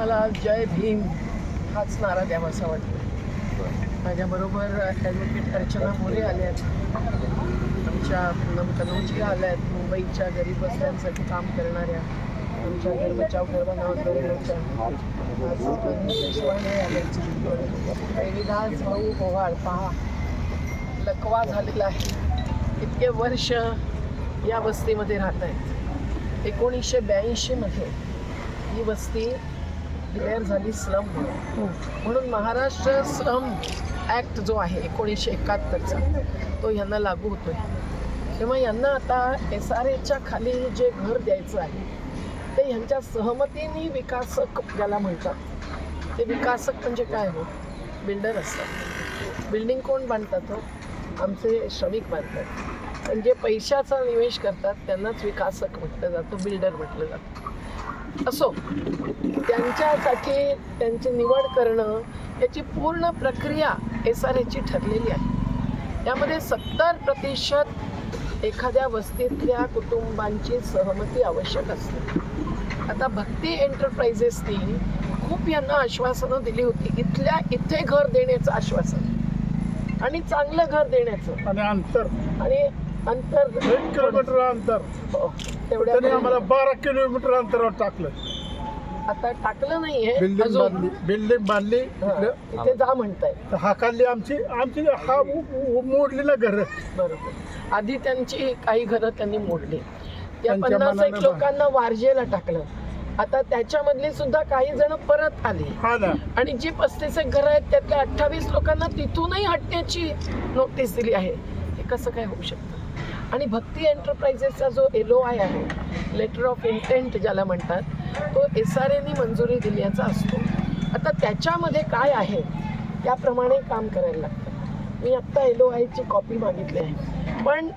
मला जय भीम हाच नारा द्यावासा वाटतो. माझ्याबरोबर ॲडव्होकेट अर्चना मोरे आल्या आहेत. आमच्या पूनम कनौजी आल्या आहेत. मुंबईच्या गरीब वस्त्यांसाठी काम करणाऱ्या आमच्या घर बचाव गरबा बनाव आंदोलनाच्या भाऊ ओव्हाळ पहा. लकवा झालेला आहे. इतके वर्ष या वस्तीमध्ये राहत आहेत एकोणीसशे ब्याऐंशीमध्ये ही वस्ती डिक्लेअर झाली स्लम म्हणून. म्हणून महाराष्ट्र श्रम ॲक्ट जो आहे एकोणीसशे एकाहत्तरचा तो यांना लागू होतोय. तेव्हा यांना आता एस आर एच्या खाली जे घर द्यायचं आहे ते ह्यांच्या सहमतीने विकासक ज्याला म्हणतात ते विकासक म्हणजे काय हो? बिल्डर असतात. बिल्डिंग कोण बांधतात हो? आमचे श्रमिक बांधतात. पण जे पैशाचा निवेश करतात त्यांनाच विकासक म्हटलं जातं बिल्डर म्हटलं जातं. असो त्यांच्यासाठी त्यांची निवड करणं याची पूर्ण प्रक्रिया एस आर एची ठरलेली आहे. त्यामध्ये सत्तर प्रतिशत एखाद्या वस्तीतल्या कुटुंबांची सहमती आवश्यक असते. आता भक्ती एंटरप्राइजेसनी खूप यांना आश्वासनं दिली होती इथल्या इथे घर देण्याचं आश्वासन. आणि चांगलं घर देण्याचं. आणि अंतर. आणि अंतर. एक किलोमीटर अंतर. तेवढ्या त्यांनी आम्हाला बारा किलोमीटर अंतरावर टाकलं. आता टाकलं नाहीये बिल्डिंग अजून. बांधली. बिल्डिंग बांधली. इकडं. इथे जा म्हणताय. तर हाकाली आमची. आमची हा उ- उ- मोडली ना घर. बरोबर. आधी त्यांची काही घरं त्यांनी मोडली. त्या त्यांच्या पन्नास एक मनानं लोकांना वारजेला टाकलं. आता त्याच्यामधली सुद्धा काही जण परत आली. हा ना. आणि जी पस्तीस एक घरं आहेत त्यातल्या अठ्ठावीस लोकांना तिथूनही हटण्याची नोटीस दिली आहे. हे कसं काय होऊ शकतं? आणि भक्ती एंटरप्राइजेसचा जो एल ओ आय आहे लेटर ऑफ इंटेंट ज्याला म्हणतात तो एस आर एनी मंजुरी दिल्याचा असतो. आता त्याच्यामध्ये काय आहे त्याप्रमाणे काम करायला लागतं. मी आत्ता एल ओ आयची कॉपी मागितली आहे. पण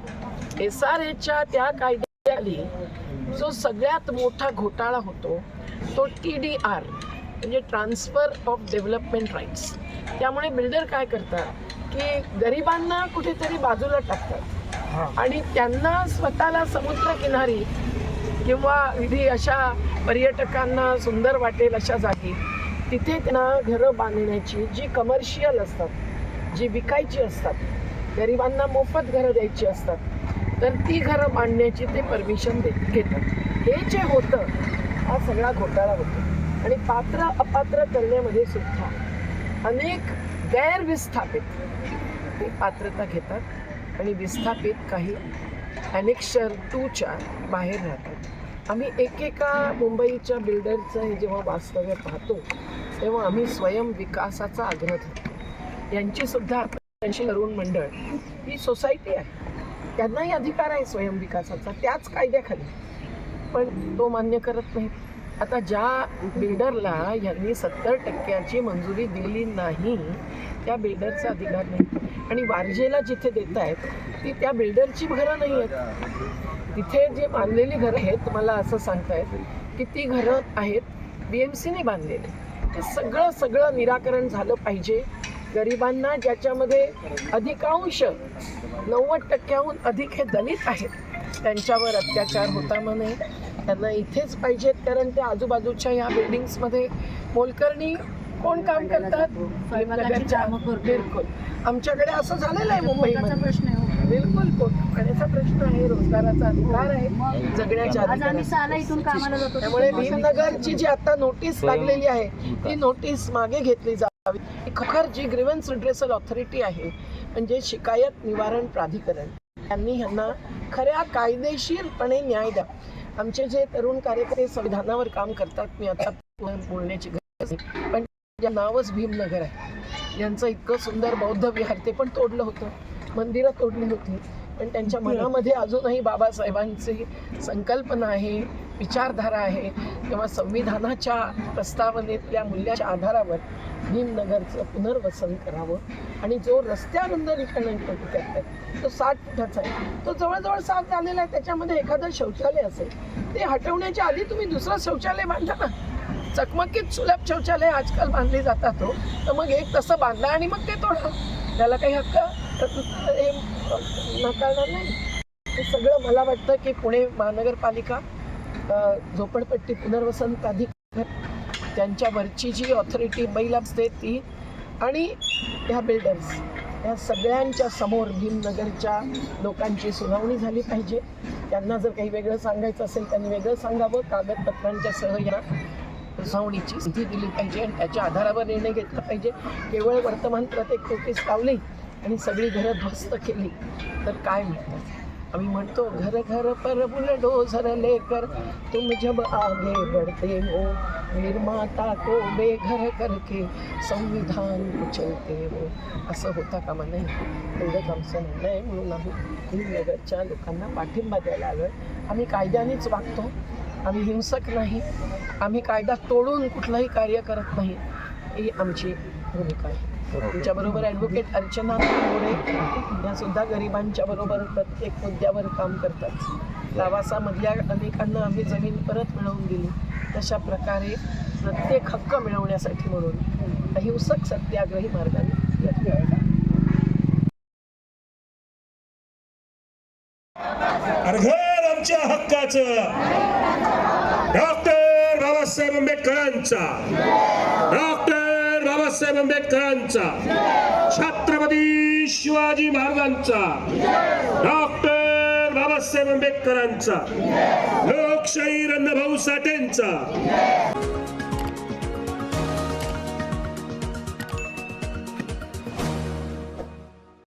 एस आर एच्या त्या कायद्याखाली जो सगळ्यात मोठा घोटाळा होतो तो टी डी आर म्हणजे ट्रान्सफर ऑफ डेव्हलपमेंट राईट्स त्यामुळे बिल्डर काय करतात की गरिबांना कुठेतरी बाजूला टाकतात. आणि त्यांना स्वतःला समुद्रकिनारी किंवा विधी अशा पर्यटकांना सुंदर वाटेल अशा जागी तिथे त्यांना घरं बांधण्याची जी कमर्शियल असतात जी विकायची असतात गरिबांना मोफत घरं द्यायची असतात तर ती घरं बांधण्याची ते परमिशन देत घेतात. हे जे होतं हा सगळा घोटाळा होतो. आणि पात्र अपात्र करण्यामध्ये सुद्धा अनेक गैरविस्थापित ते पात्रता घेतात. आणि विस्थापित काही अनेक्षर टूच्या बाहेर राहतात. आम्ही एकेका मुंबईच्या बिल्डरचं हे जेव्हा वास्तव्य पाहतो तेव्हा आम्ही स्वयं विकासाचा आग्रह धरतो. यांचीसुद्धा त्यांची तरुण मंडळ ही सोसायटी आहे. त्यांनाही अधिकार आहे स्वयंविकासाचा त्याच कायद्याखाली. पण तो मान्य करत नाही. आता ज्या बिल्डरला यांनी सत्तर टक्क्याची मंजुरी दिली नाही त्या बिल्डरचा अधिकार नाही. आणि वारजेला जिथे देत आहेत ती त्या बिल्डरची घरं नाही आहेत. तिथे जे बांधलेली घरं आहेत मला असं सांगतायत की ती घरं आहेत बी एम सीने बांधलेली. ते सगळं सगळं निराकरण झालं पाहिजे. गरिबांना ज्याच्यामध्ये अधिकांश नव्वद टक्क्याहून अधिक हे दलित आहेत त्यांच्यावर अत्याचार होता म्हणे. त्यांना इथेच पाहिजेत कारण त्या आजूबाजूच्या या बिल्डिंग्समध्ये मोलकर्णी कोण काम करतात? नगरच्या बिलकुल. आमच्याकडे असं झालेलं आहे मुंबईमध्ये. प्रश्न आहे हो. बिलकुल पाण्याचा प्रश्न आहे रोजगाराचा अधिकार आहे जगण्याच्या आज आम्ही अधिकार साला इथून कामाला जातो. त्यामुळे भीमनगरची जी आता नोटीस लागलेली आहे ती नोटीस मागे घेतली जावी. ही खखर जी ग्रीवन्स रिड्रेसल ऑथॉरिटी आहे म्हणजे शिकायत निवारण प्राधिकरण त्यांनी ह्यांना खऱ्या कायदेशीरपणे न्याय द्या. आमचे जे तरुण कार्यकर्ते संविधानावर काम करतात मी आता बोलण्याची गरज पण नावच भीमनगर आहे. यांचं इतकं सुंदर बौद्ध विहार ते पण तोडलं होतं. मंदिरं तोडली होती. पण त्यांच्या मनामध्ये अजूनही बाबासाहेबांची संकल्पना आहे विचारधारा आहे. तेव्हा संविधानाच्या प्रस्तावनेतल्या मूल्याच्या आधारावर भीमनगरचं पुनर्वसन करावं. आणि जो रस्त्यारुंद करतात तो साठ फुटाचा आहे. तो जवळजवळ साफ झालेला आहे. त्याच्यामध्ये एखादं शौचालय असेल ते हटवण्याच्या आधी तुम्ही दुसरं शौचालय बांधा ना. चकमकीत सुलभ शौचालय आजकाल बांधली जातात हो. तर मग एक तसं बांधला आणि मग ते तोडा. त्याला काही हक्क? हे नाकारणार नाही. हे सगळं मला वाटतं की पुणे महानगरपालिका झोपडपट्टी पुनर्वसन प्राधिकरण त्यांच्यावरची जी ऑथॉरिटी बैल असते ती आणि ह्या बिल्डर्स या सगळ्यांच्या समोर भीमनगरच्या लोकांची सुनावणी झाली पाहिजे. त्यांना जर काही वेगळं सांगायचं असेल त्यांनी वेगळं सांगावं. कागदपत्रांच्या सह या सुनावणीची स्थिती दिली पाहिजे आणि त्याच्या आधारावर निर्णय घेतला पाहिजे. केवळ वर्तमानपत्रात एक नोटीस लावली आणि सगळी घरं ध्वस्त केली. तर काय म्हणतात आम्ही म्हणतो घर घर पर बुलडोझर लेकर तुम जब आगे बढ़ते हो निर्माता को बेघर करके संविधान उचलते हो. असं होता कामा नाही एवढंच आमचं म्हणणं आहे. म्हणून आम्ही नगरच्या लोकांना पाठिंबा द्यायला आलो आम्ही कायद्यानेच वागतो. आम्ही हिंसक नाही. आम्ही कायदा तोडून कुठलंही कार्य करत नाही. ही आमची भूमिका आहे. तुमच्याबरोबर ॲडव्होकेट अर्चना मोरे या सुद्धा गरिबांच्या बरोबर प्रत्येक मुद्द्यावर काम करतात. लावासामधल्या अनेकांना आम्ही जमीन परत मिळवून दिली. तशा प्रकारे प्रत्येक हक्क मिळवण्यासाठी म्हणून अहिंसक सत्याग्रही मार्गाने हक्काच. डॉक्टर बाबासाहेब आंबेडकरांचा. डॉक्टर बाबासाहेब आंबेडकरांचा. छत्रपती शिवाजी महाराजांचा. डॉक्टर बाबासाहेब आंबेडकरांचा. लोकशाही रंगभाऊ साठेंचा.